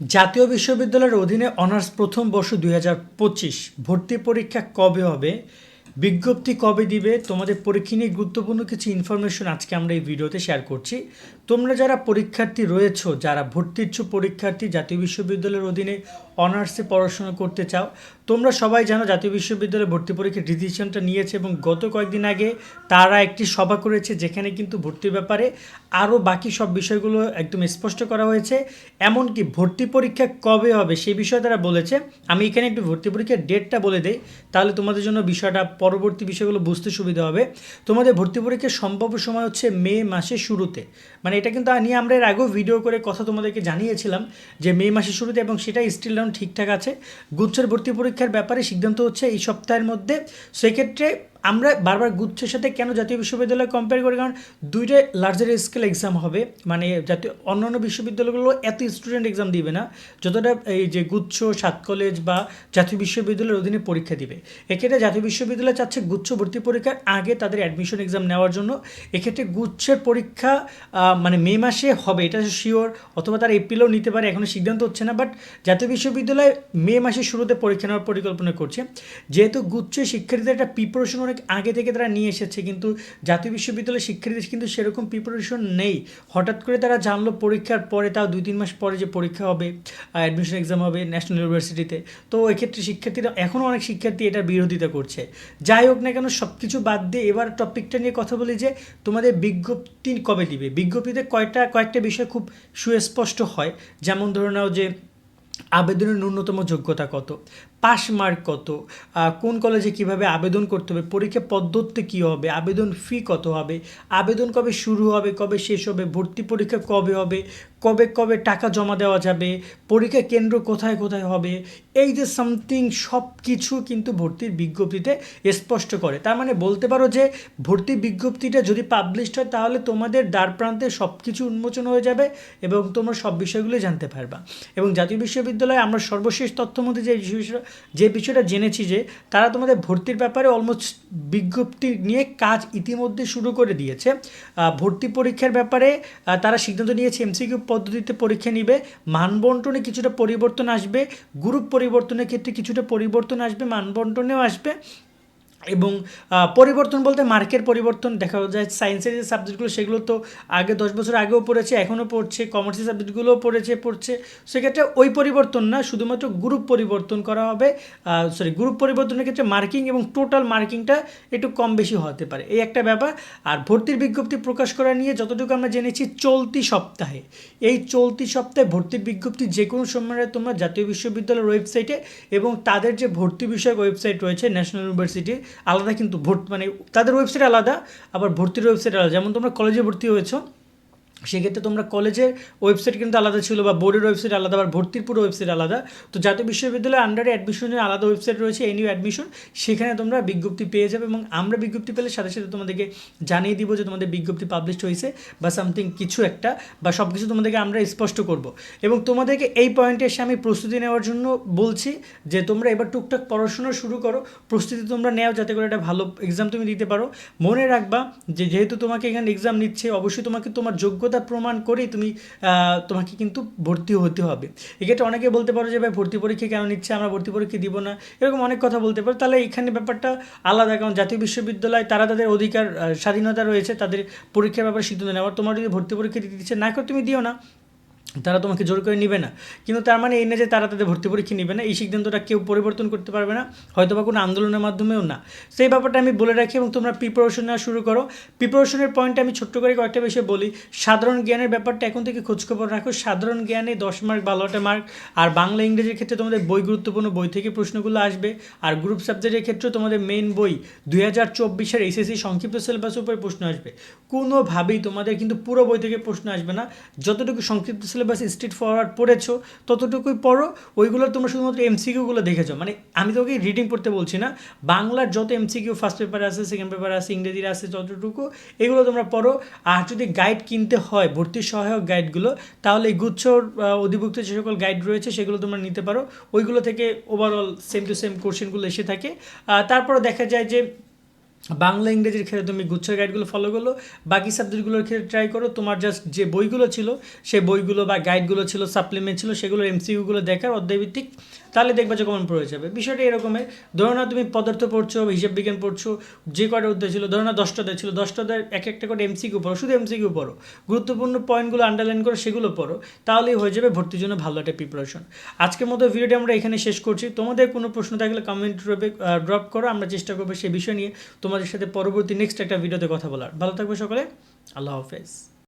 জাতীয় বিশ্ববিদ্যালয়ের অধীনে অনার্স প্রথম বর্ষ দুই হাজার পঁচিশ ভর্তি পরীক্ষা কবে হবে? বিজ্ঞপ্তি কবে দিবে? তোমাদের পরীক্ষা নিয়ে গুরুত্বপূর্ণ কিছু ইনফরমেশন আজকে আমরা এই ভিডিওতে শেয়ার করছি। তোমরা যারা পরীক্ষার্থী রয়েছো, যারা ভর্তি ইচ্ছুক পরীক্ষার্থী, জাতীয় বিশ্ববিদ্যালয়ের অধীনে অনার্সে পড়াশোনা করতে চাও, তোমরা সবাই জানো জাতীয় বিশ্ববিদ্যালয়ে ভর্তি পরীক্ষার ডিসিশনটা নিয়েছে এবং গত কয়েকদিন আগে তারা একটি সভা করেছে যেখানে কিন্তু ভর্তির ব্যাপারে আরও বাকি সব বিষয়গুলো একদম স্পষ্ট করা হয়েছে। এমনকি ভর্তি পরীক্ষা কবে হবে সেই বিষয়ে তারা বলেছে। আমি এখানে একটু ভর্তি পরীক্ষার ডেটটা বলে দেই। তাহলে তোমাদের জন্য বিষয়টা পরবর্তী বিষয়গুলো বুঝতে সুবিধা হবে। তোমাদের ভর্তি পরীক্ষার সম্ভাব্য সময় হচ্ছে মে মাসের শুরুতে। মানে এটা কিন্তু নিয়ে আমরা এর আগেও ভিডিও করে কথা তোমাদেরকে জানিয়েছিলাম যে মে মাসের শুরুতে এবং সেটা স্টিল ডাউন ঠিকঠাক আছে। গুচ্ছের ভর্তি পরীক্ষার ব্যাপারে সিদ্ধান্ত হচ্ছে এই সপ্তাহের মধ্যে। সেক্ষেত্রে আমরা বারবার গুচ্ছের সাথে কেন জাতীয় বিশ্ববিদ্যালয় কম্পেয়ার করি? কারণ দুইটা লার্জার স্কেল এক্সাম হবে। মানে জাতীয়, অন্যান্য বিশ্ববিদ্যালয়গুলো এত স্টুডেন্ট এক্সাম দিবে না, যতটা এই যে গুচ্ছ, সাত কলেজ বা জাতীয় বিশ্ববিদ্যালয়ের অধীনে পরীক্ষা দিবে। এক্ষেত্রে জাতীয় বিশ্ববিদ্যালয় চাচ্ছে গুচ্ছ ভর্তি পরীক্ষার আগে তাদের অ্যাডমিশন এক্সাম নেওয়ার জন্য। এক্ষেত্রে গুচ্ছের পরীক্ষা মানে মে মাসে হবে, এটা শিওর অথবা তারা এপ্রিলেও নিতে পারে এখনও সিদ্ধান্ত হচ্ছে না বাট জাতীয় বিশ্ববিদ্যালয় মে মাসের শুরুতে পরীক্ষা নেওয়ার পরিকল্পনা করছে। যেহেতু গুচ্ছ শিক্ষার্থীদের একটা প্রিপারেশন অনেক আগে থেকে তারা নিয়ে এসেছে, কিন্তু জাতীয় বিশ্ববিদ্যালয়ের শিক্ষার্থীদের কিন্তু সেরকম প্রিপারেশন নেই। হঠাৎ করে তারা জানলো পরীক্ষার পরে, তাও দুই, তিন মাস পরে যে পরীক্ষা হবে অ্যাডমিশন এক্সাম হবে ন্যাশনাল ইউনিভার্সিটিতে তো এক্ষেত্রে শিক্ষার্থীরা এখনও অনেক শিক্ষার্থী এটার বিরোধিতা করছে। যাই হোক না কেন সব কিছু বাদ দিয়ে এবার টপিকটা নিয়ে কথা বলি যে, তোমাদের বিজ্ঞপ্তি কবে দিবে? বিজ্ঞপ্তিতে কয়টা, কয়েকটা বিষয় খুব সুস্পষ্ট হয়। যেমন ধরে নাও যে আবেদনের ন্যূনতম যোগ্যতা কত? পাস মার্ক কত? কোন কলেজে কীভাবে আবেদন করতে হবে? পরীক্ষা পদ্ধতি কী হবে? আবেদন ফি কত হবে? আবেদন কবে শুরু হবে? কবে শেষ হবে? ভর্তি পরীক্ষা কবে হবে? কবে কবে টাকা জমা দেওয়া যাবে? পরীক্ষা কেন্দ্র কোথায় কোথায় হবে? এই যে সামথিং সব কিছু কিন্তু ভর্তির বিজ্ঞপ্তিতে স্পষ্ট করে। তার মানে বলতে পারো যে ভর্তি বিজ্ঞপ্তিটা যদি পাবলিশড হয়, তাহলে তোমাদের দ্বার প্রান্তে সব কিছু উন্মোচন হয়ে যাবে এবং তোমরা সব বিষয়গুলো জানতে পারবা। এবং জাতীয় বিশ্ববিদ্যালয়ে আমরা সর্বশেষ তথ্য মধ্যে যে যে বিষয়টা জেনেছি যে তারা তোমাদের ভর্তির ব্যাপারে অলমোস্ট বিজ্ঞপ্তি নিয়ে কাজ ইতিমধ্যে শুরু করে দিয়েছে। ভর্তি পরীক্ষার ব্যাপারে তারা সিদ্ধান্ত নিয়েছে এমসিকিউ পদ্ধতিতে পরীক্ষা নিবে। মানবন্টনে কিছুটা পরিবর্তন আসবে। গ্রুপ পরিবর্তনের ক্ষেত্রে কিছুটা পরিবর্তন আসবে, মানবন্টনেও আসবে। এবং পরিবর্তন বলতে মার্কের পরিবর্তন দেখা যায় সায়েন্সের যে সাবজেক্টগুলো সেগুলো তো আগে দশ বছর আগেও পড়েছে, এখনও পড়ছে কমার্সের সাবজেক্টগুলোও পড়েছে, পড়ছে। সেক্ষেত্রে ওই পরিবর্তন না, শুধুমাত্র গ্রুপ পরিবর্তন করা হবে সরি গ্রুপ পরিবর্তনের ক্ষেত্রে মার্কিং এবং টোটাল মার্কিংটা একটু কম বেশি হতে পারে। এই একটা ব্যাপার। আর ভর্তির বিজ্ঞপ্তি প্রকাশ করা নিয়ে যতটুকু আমরা জেনেছি, চলতি সপ্তাহে। এই চলতি সপ্তাহে ভর্তির বিজ্ঞপ্তি যে কোনো সময়ে তোমরা জাতীয় বিশ্ববিদ্যালয়ের ওয়েবসাইটে এবং তাদের যে ভর্তি বিষয়ক ওয়েবসাইট রয়েছে ন্যাশনাল ইউনিভার্সিটির আলাদা কিন্তু ভর্তি মানে তাদের ওয়েবসাইট আলাদা, আবার ভর্তির ওয়েবসাইট আলাদা। যেমন তোমরা কলেজে ভর্তি হয়েছো সেক্ষেত্রে তোমরা কলেজের ওয়েবসাইট কিন্তু আলাদা ছিল বা বোর্ডের ওয়েবসাইট আলাদা বা ভর্তির পুরো ওয়েবসাইট আলাদা। তো জাতীয় বিশ্ববিদ্যালয়ের আন্ডারে অ্যাডমিশনের আলাদা ওয়েবসাইট রয়েছে এনইউ অ্যাডমিশন সেখানে তোমরা বিজ্ঞপ্তি পেয়ে যাবে এবং আমরা বিজ্ঞপ্তি পেলে সাথে সাথে তোমাদেরকে জানিয়ে দিব যে তোমাদের বিজ্ঞপ্তি পাবলিশ হয়েছে বা সামথিং কিছু একটা বা সব কিছু তোমাদেরকে আমরা স্পষ্ট করব। এবং তোমাদেরকে এই পয়েন্টে এসে আমি প্রস্তুতি নেওয়ার জন্য বলছি যে তোমরা এবার টুকটাক পড়াশোনা শুরু করো, প্রস্তুতি তোমরা নেও যাতে করে একটা ভালো এক্সাম তুমি দিতে পারো। মনে রাখবা যে যেহেতু তোমাকে এখানে এক্সাম নিচ্ছে, অবশ্যই তোমাকে তোমার যোগ্যতা প্রমাণ করেই তুমি তোমাকে কিন্তু ভর্তি হতে হবে। এক্ষেত্রে অনেকে বলতে পারো যে, ভাই, ভর্তি পরীক্ষা কেন নিচ্ছে? আমরা ভর্তি পরীক্ষা দিব না। এরকম অনেক কথা বলতে পারো। তাহলে এখানে ব্যাপারটা আলাদা। কারণ জাতীয় বিশ্ববিদ্যালয়, তারা তাদের অধিকার স্বাধীনতা রয়েছে, তাদের পরীক্ষার ব্যাপারে সিদ্ধান্ত নেওয়ার। তোমার যদি ভর্তি পরীক্ষা দিতে দিচ্ছে না করে, তুমি দিও না। তারা তোমাকে জোর করে নেবে না। কিন্তু তার মানে এই না যে তারা তাদের ভর্তি পরীক্ষা নেবে না, এই সিদ্ধান্তটা কেউ পরিবর্তন করতে পারবে না হয়তো বা কোনো আন্দোলনের মাধ্যমেও না। সেই ব্যাপারটা আমি বলে রাখি এবং তোমরা প্রিপারেশন নেওয়া শুরু করো। প্রিপারেশনের পয়েন্টে আমি ছোট্ট করে কয়েকটা বিষয় বলি। সাধারণ জ্ঞানের ব্যাপারটা এখন থেকে খোঁজখবর রাখো। সাধারণ জ্ঞানে দশ মার্ক বারোটা মার্ক আর বাংলা ইংরেজির ক্ষেত্রে তোমাদের বই গুরুত্বপূর্ণ বই থেকে প্রশ্নগুলো আসবে। আর গ্রুপ সাবজেক্টের ক্ষেত্রে তোমাদের মেন বই দুই হাজার চব্বিশের এসএসসি সংক্ষিপ্ত সিলেবাসের উপরে প্রশ্ন আসবে। কোনোভাবেই তোমাদের কিন্তু পুরো বই থেকে প্রশ্ন আসবে না। যতটুকু সংক্ষিপ্ত সিলেবাস স্ট্রিট ফরওয়ার্ড পড়েছো, ততটুকুই পড়ো, ওইগুলো তোমরা শুধুমাত্র এমসিকিউগুলো দেখেছ। মানে আমি তোকে রিডিং পড়তে বলছি না, বাংলার যত এমসিকিউ ফার্স্ট পেপার আছে সেকেন্ড পেপার আছে, ইংরেজির আছে, যতটুকু, এগুলো তোমরা পড়ো। আর যদি গাইড কিনতে হয়, ভর্তির সহায়ক গাইডগুলো তাহলে এই গুচ্ছর অধিভুক্ত যে সকল গাইড রয়েছে, সেগুলো তোমরা নিতে পারো। ওইগুলো থেকে ওভারঅল সেম টু সেম কোশ্চেনগুলো এসে থাকে। তারপরে দেখা যায় যে বাংলা, ইংরেজির ক্ষেত্রে তুমি গুচ্ছ গাইডগুলো ফলো করল, বাকি সাবজেক্টগুলোর ক্ষেত্রে ট্রাই করো, তোমার জাস্ট যে বইগুলো ছিল সেই বইগুলো বা গাইডগুলো ছিল সাপ্লিমেন্ট ছিল সেগুলোর এমসিউগুলো দেখার অধ্যায়ভিত্তিক তাহলে দেখবে যে কমন পড়ে যাবে। বিষয়টা এরকমের ধরো না তুমি পদার্থ পড়ছো, হিসাব বিজ্ঞান পড়ছো, যে কটা অধ্যায় ছিল, ধরো না দশটা অধ্যায় ছিল, দশটা অধ্যায় এক একটা করে এমসিকিউ পড়ো, শুধু এমসিকিউ পড়ো। গুরুত্বপূর্ণ পয়েন্টগুলো আন্ডারলাইন করো সেগুলো পড়ো, তাহলেই হয়ে যাবে ভর্তির জন্য ভালো একটা প্রিপারেশন আজকের মতো ভিডিওটি আমরা এখানে শেষ করছি। তোমাদের কোনো প্রশ্ন থাকলে কমেন্ট ড্রপে ড্রপ করো, আমরা চেষ্টা করব সেই বিষয় নিয়ে তোমাদের সাথে পরবর্তী নেক্সট একটা ভিডিওতে কথা বলার। ভালো থাকবে সকলে। আল্লাহ হাফেজ।